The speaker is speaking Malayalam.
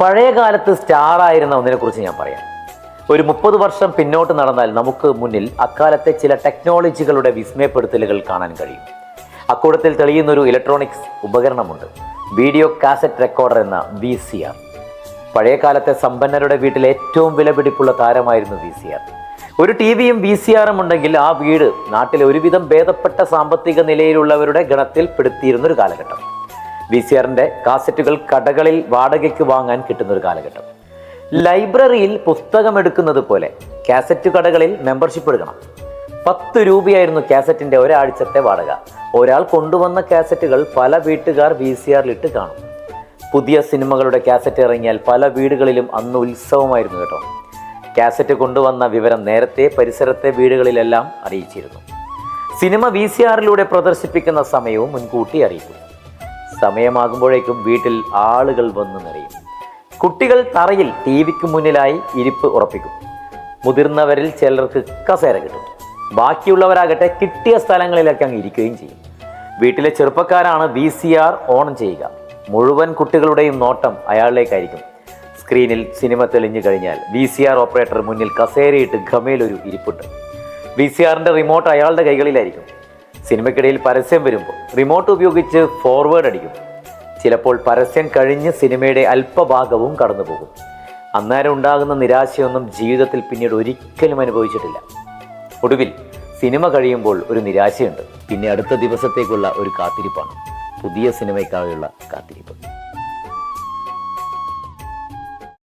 പഴയ കാലത്ത് സ്റ്റാർ ആയിരുന്ന ഒന്നിനെക്കുറിച്ച് ഞാൻ പറയാം. ഒരു മുപ്പത് വർഷം പിന്നോട്ട് നടന്നാൽ നമുക്ക് മുന്നിൽ അക്കാലത്തെ ചില ടെക്നോളജികളുടെ വിസ്മയപ്പെടുത്തലുകൾ കാണാൻ കഴിയും. അക്കൂടത്തിൽ തെളിയുന്ന ഒരു ഇലക്ട്രോണിക്സ് ഉപകരണമുണ്ട്. വീഡിയോ കാസറ്റ് റെക്കോർഡർ എന്ന വി സി ആർ പഴയ കാലത്തെ സമ്പന്നരുടെ വീട്ടിൽ ഏറ്റവും വിലപിടിപ്പുള്ള താരമായിരുന്നു വി സി ആർ ഒരു ടി വിയും വി സി ആറും ഉണ്ടെങ്കിൽ ആ വീട് നാട്ടിലെ ഒരുവിധം ഭേദപ്പെട്ട സാമ്പത്തിക നിലയിലുള്ളവരുടെ ഗണത്തിൽ പെടുത്തിയിരുന്നൊരു കാലഘട്ടം. വി സി ആറിന്റെ കാസറ്റുകൾ കടകളിൽ വാടകയ്ക്ക് വാങ്ങാൻ കിട്ടുന്ന ഒരു കാലഘട്ടം. ലൈബ്രറിയിൽ പുസ്തകം എടുക്കുന്നത് പോലെ കാസറ്റ് കടകളിൽ മെമ്പർഷിപ്പ് എടുക്കണം. പത്ത് രൂപയായിരുന്നു കാസറ്റിന്റെ ഒരാഴ്ചത്തെ വാടക. ഒരാൾ കൊണ്ടുവന്ന കാസറ്റുകൾ പല വീട്ടുകാർ വി സി ആറിലിട്ട് കാണും. പുതിയ സിനിമകളുടെ കാസറ്റ് ഇറങ്ങിയാൽ പല വീടുകളിലും അന്ന് ഉത്സവമായിരുന്നു കേട്ടോ. കാസറ്റ് കൊണ്ടുവന്ന വിവരം നേരത്തെ പരിസരത്തെ വീടുകളിലെല്ലാം അറിയിച്ചിരുന്നു. സിനിമ വി സി ആറിലൂടെ പ്രദർശിപ്പിക്കുന്ന സമയവും മുൻകൂട്ടി അറിയിക്കും സമയമാകുമ്പോഴേക്കും വീട്ടിൽ ആളുകൾ വന്ന് നിറയും. കുട്ടികൾ തറയിൽ ടി വിക്ക് മുന്നിലായി ഇരിപ്പ് ഉറപ്പിക്കും. മുതിർന്നവരിൽ ചിലർക്ക് കസേര കിട്ടും. ബാക്കിയുള്ളവരാകട്ടെ കിട്ടിയ സ്ഥലങ്ങളിലൊക്കെ അങ്ങ് ഇരിക്കുകയും ചെയ്യും. വീട്ടിലെ ചെറുപ്പക്കാരാണ് വി സി ആർ ഓൺ ചെയ്യുക. മുഴുവൻ കുട്ടികളുടെയും നോട്ടം അയാളിലേക്കായിരിക്കും. സ്ക്രീനിൽ സിനിമ തെളിഞ്ഞു കഴിഞ്ഞാൽ വി സി ആർ ഓപ്പറേറ്റർ മുന്നിൽ കസേരയിട്ട് ഗമയിലൊരു ഇരിപ്പുണ്ട്. വി സി ആറിന്റെ റിമോട്ട് അയാളുടെ കൈകളിലായിരിക്കും. സിനിമയ്ക്കിടയിൽ പരസ്യം വരുമ്പോൾ റിമോട്ട് ഉപയോഗിച്ച് ഫോർവേഡ് അടിക്കും. ചിലപ്പോൾ പരസ്യം കഴിഞ്ഞ് സിനിമയുടെ അല്പഭാഗവും കടന്നുപോകും. അന്നേരം ഉണ്ടാകുന്ന നിരാശയൊന്നും ജീവിതത്തിൽ പിന്നീട് ഒരിക്കലും അനുഭവിച്ചിട്ടില്ല. ഒടുവിൽ സിനിമ കഴിയുമ്പോൾ ഒരു നിരാശയുണ്ട്. പിന്നെ അടുത്ത ദിവസത്തേക്കുള്ള ഒരു കാത്തിരിപ്പാണ്. പുതിയ സിനിമയ്ക്കായുള്ള കാത്തിരിപ്പ്.